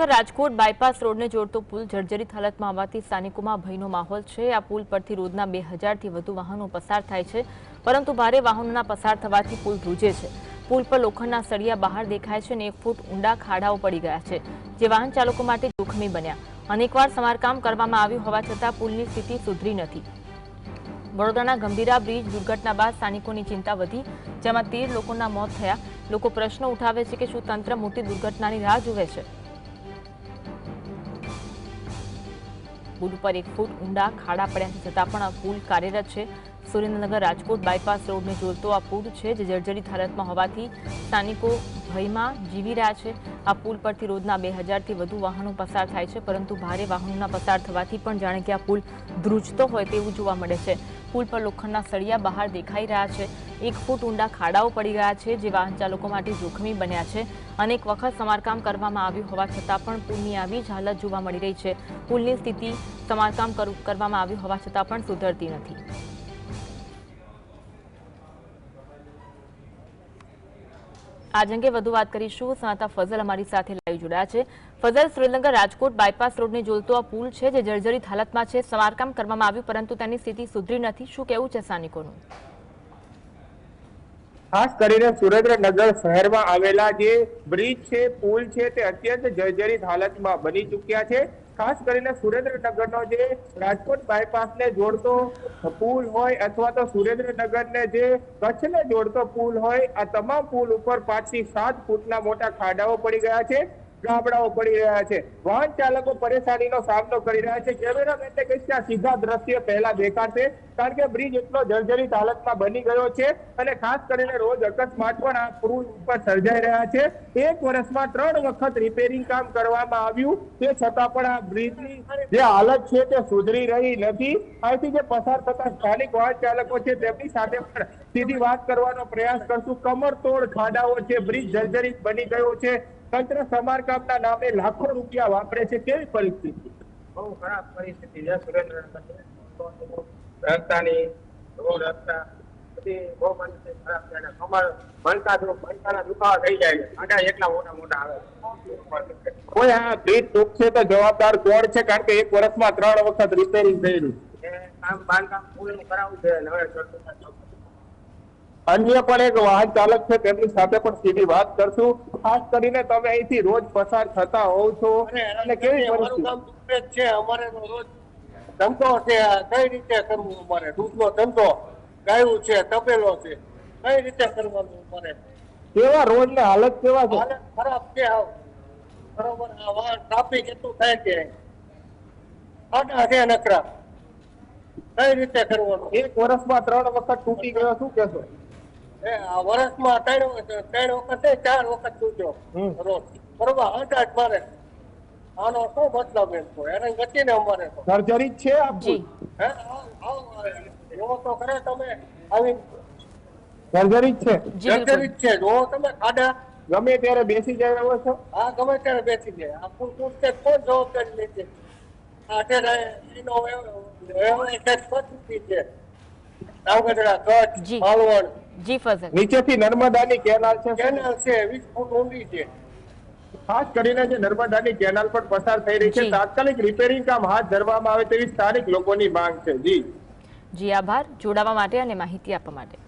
Rajkot bypass રોડને જોડતો પુલ જર્જરિત હાલતમાં આવવાથી સ્થાનિકોમાં ભયનો માહોલ છે. આ પુલ પરથી રોજના બે હજારથી વધુ વાહનો પસાર થાય છે, પરંતુ ભારે વાહનોના પસાર થવાથી પુલ ધ્રુજે છે. પુલ પર લોખંડના સળિયા બહાર દેખાય છે અને એક ફૂટ ઊંડા ખાડાઓ પડી ગયા છે, જે વાહન ચાલકો માટે જોખમી બન્યા. અનેકવાર સમારકામ કરવામાં આવ્યું હોવા છતાં પુલની સ્થિતિ સુધરી નથી. વડોદરાના ગંભીરા બ્રિજ દુર્ઘટના બાદ સ્થાનિકોની ચિંતા વધી, જેમાં તેર લોકોના મોત થયા. લોકો પ્રશ્ન ઉઠાવે છે કે શું તંત્ર મોટી દુર્ઘટનાની રાહ જુએ છે? પુલ પર એક ફૂટ ઊંડા ખાડા પડ્યા છે છતાં પણ આ પુલ કાર્યરત છે. સુરેન્દ્રનગર રાજકોટ બાયપાસ રોડને જોડતો આ પુલ છે જે જર્જરિત હાલતમાં હોવાથી સ્થાનિકો ભયમાં જીવી રહ્યા છે. આ પુલ પરથી રોજના બે હજારથી વધુ વાહનો પસાર થાય છે, પરંતુ ભારે વાહનોના પસાર થવાથી પણ જાણે કે આ પુલ ધ્રુજતો હોય તેવું જોવા મળે છે. પુલ પર લોખંડના સળિયા બહાર દેખાઈ રહ્યા છે. એક ફૂટ ઊંડા ખાડાઓ પડી ગયા છે જે વાહન ચાલકો માટે જોખમી બન્યા છે. અનેક વખત સમારકામ કરવામાં આવ્યું હોવા છતાં પણ પુલની આવી જ હાલત જોવા મળી રહી છે. પુલની સ્થિતિ સમારકામ કર- કરવામાં આવ્યું હોવા છતાં પણ સુધરતી નથી. આજ અંગે વધુ વાત કરીશું. સાંતા ફઝલ અમારી સાથે લાઈવ જોડાયા છે. ફઝલ, શ્રીલંકા રાજકોટ બાયપાસ રોડને જોલતો આ પુલ છે, જે જર્જરિત હાલતમાં છે. સમારકામ કરવામાં આવ્યું, પરંતુ તેની સ્થિતિ સુધરી નથી. શું કેવું છે સ્થાનિકોનું? ખાસ કરીને સુરેન્દ્રનગર શહેરમાં આવેલા જે બ્રિજ છે, પુલ છે, તે અત્યંત જર્જરિત હાલતમાં બની ચૂક્યા છે. ખાસ કરીને સુરેન્દ્રનગરનો જે રાજકોટ બાયપાસને જોડતો પુલ હોય અથવા તો સુરેન્દ્રનગરને જે કચ્છને જોડતો પુલ હોય, આ તમામ પુલ ઉપર પાંચથી સાત ફૂટના મોટા ખાડાઓ પડી ગયા છે. ગાબડાઓ પડી રહ્યા છે. વાહન ચાલકો પરેશાનીનો સામનો કરી રહ્યા છે. કેમેરામેનને કહીશ કે આ સીધા દ્રશ્ય પહેલા દેખાશે, કારણ કે બ્રિજ એટલો જર્જરિત હાલતમાં બની ગયો છે અને ખાસ કરીને રોજ અકસ્માત પણ આ પુલ ઉપર સર્જાઈ રહ્યા છે. એક વર્ષમાં ત્રણ વખત રિપેરિંગ કામ કરવામાં આવ્યું. તે છતાં પણ આ બ્રિજની જે હાલત છે તે સુધરી રહી નથી. અહીંથી જે પસાર થતા સ્થાનિક વાહન ચાલકો છે તેમની સાથે પણ સીધી વાત કરવાનો પ્રયાસ કરશું. કમર તોડ ખાડાઓ છે. બ્રિજ જર્જરિત બની ગયો છે. તંત્ર સમારકામના નામે લાખો રૂપિયા વાપરે છે કેવી પરિસ્થિતિ? બહુ ખરાબ પરિસ્થિતિ છે સુરેન્દ્રનગર રસ્તાની બહુ રસ્તા બધી બહુ પરિસ્થિતિ ખરાબ છે. અને કમર ભણતા ભણતાના દુખાવા થઈ જાય છે. આડા એટલા મોટા મોટા આવે કોઈ આ બ્રિજ તૂટશે તો જવાબદાર કોણ છે? કારણ કે એક વર્ષમાં ત્રણ વખત રિપેરિંગ થયેલું એ કામ બાંધકામ પૂરું કરાવવું છે. નવે. અન્ય પણ એક વાહન ચાલક છે તેમની સાથે પણ સીધી વાત કરશું. ખાસ કરીને તમે અહીંથી રોજ પસાર થતા હોવ છો. અને કેવી પરિસ્થિતિ? છે. અમારે રોજ ધંધો છે. કઈ રીતે કરવું અમારે? દૂધનો ધંધો ગાયું છે તપેલો છે. કઈ રીતે કરવાનું અમારે? કેવા રોડ ને હાલત કેવા છે? હાલત ખરાબ છે બરોબર ટ્રાફિક એટલું થાય છે ખાડા છે નકરા. કઈ રીતે કરવાનું? એક વર્ષમાં ત્રણ વખત તૂટી ગયો શું કેશો. વર્ષમાં ત્રણ ત્રણ વખત ચાર વખત સૂજો. રોજ. બરોબર? આઠ મારે. આનો શું મતલબ એમ તો? એને ગતિ ને અમારે તો. સર્જરી છે આ હે આવ આવ તો કરે તમે આવી સર્જરી છે. સર્જરી છે. જો તમે ખાડા ગમે ત્યારે બેસી જાય એવો છો? આ ગમે ત્યારે બેસી જાય. આ કુલકુદ છે કોણ જવાબદારી લેશે આ અત્યારે એનો વ્યવહાર છે પરિસ્થિતિ છે. ધાંગધ્રા કચ્છ માલવણ. જી ફઝલ નીચેથી નર્મદાની કેનાલ છે કેનાલ છે એવી ફૂટ ઊંડી છે. ખાસ કરીને જે નર્મદાની કેનાલ પર પસાર થઈ રહી છે તાત્કાલિક રિપેરિંગ કામ હાથ ધરવામાં આવે તેવી સ્થાનિક લોકોની માંગ છે. જી. જી આભાર. જોડાવા માટે અને માહિતી આપવા માટે.